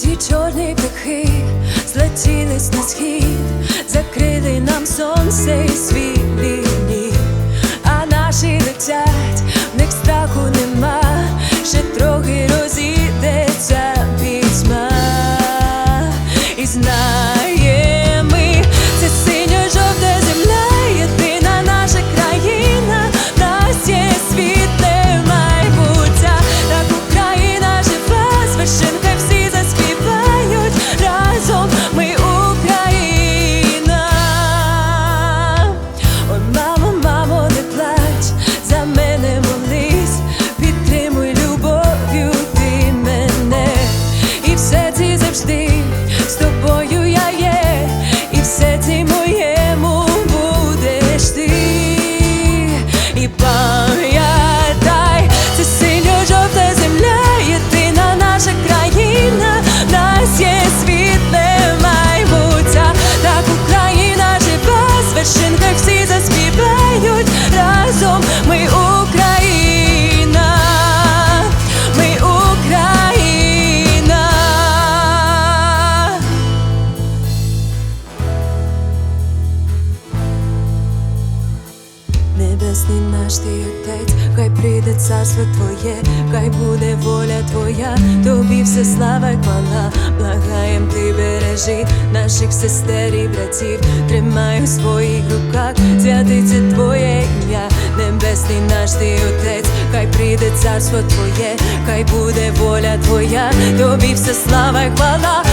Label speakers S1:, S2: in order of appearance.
S1: Всі чорні птахи злетілись на схід, закрили нам сонце much things Небесний наш ти отець, хай прийде царство Твоє, хай буде воля Твоя, тобі все слава й хвала, благаєм ти бережи наших сестер і братів, тримай у своїх руках, святиться Твоє ім'я, небесний наш ти отець, хай прийде царство Твоє, хай буде воля Твоя, тобі все слава й хвала,